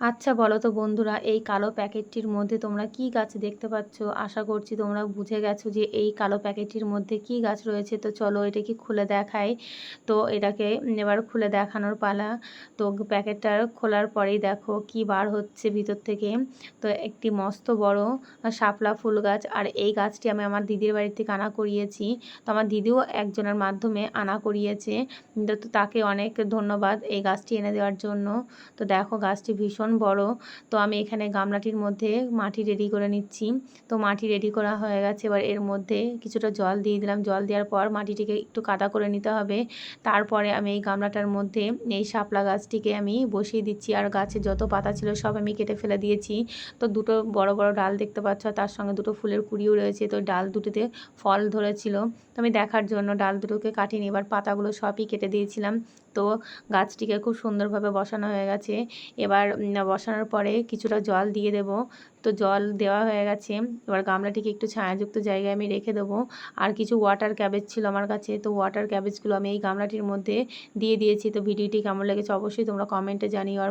আচ্ছা বলো তো বন্ধুরা, এই কালো প্যাকেটটির মধ্যে তোমরা কি গাছ দেখতে পাচ্ছ? আশা করছি তোমরা বুঝে গেছো যে এই কালো প্যাকেটটির মধ্যে কি গাছ রয়েছে। তো চলো এটাকে খুলে দেখাই। তো এটাকে এবার খুলে দেখানোর পালা। তো প্যাকেটটা খোলার পরেই দেখো কি বার হচ্ছে ভিতর থেকে। তো একটি মস্ত বড় শাপলা ফুল গাছ। আর এই গাছটি আমি আমার দিদির বাড়ি থেকে আনা করিয়েছি। তো আমার দিদিও একজনের মাধ্যমে আনা করিয়েছে। তো তাকে অনেক ধন্যবাদ এই গাছটি এনে দেওয়ার জন্য। তো দেখো গাছটি ভীষণ বড়। তো আমি এখানে গামলাটির মধ্যে মাটি রেডি করে নিচ্ছি। তো মাটি রেডি করা হয়ে গেছে। এবার এর মধ্যে কিছুটা জল দিয়ে দিলাম। জল দেওয়ার পর মাটিটিকে একটু কাদা করে নিতে হবে। তারপরে আমি এই গামলাটার মধ্যে এই শাপলা গাছটিকে আমি বসিয়ে দিচ্ছি। আর গাছে যত পাতা ছিল সব আমি কেটে ফেলে দিয়েছি। তো দুটো বড় বড় ডাল দেখতে পাচ্ছ। তার সঙ্গে দুটো ফুলের কুড়িও রয়েছে। তো ডাল দুটোতে ফল ধরেছিল। তো আমি দেখার জন্য ডাল দুটোকে কাটিনি এবার পাতাগুলো সবই কেটে দিয়েছিলাম। তো গাছটিকে খুব সুন্দরভাবে বসানো হয়ে গেছে। এবার বসানোর পরে কিছুটা জল দিয়ে দেব। তো জল দেওয়া হয়ে গেছে। এবার গামলাটিকে একটু ছায়াযুক্ত জায়গায় আমি রেখে দেবো। আর কিছু ওয়াটার ক্যাবেজ ছিল আমার কাছে। তো ওয়াটার ক্যাবেজগুলো আমি এই গামলাটির মধ্যে দিয়ে দিয়েছি। তো ভিডিওটি কেমন লেগেছে অবশ্যই তোমরা কমেন্টে জানিও। আর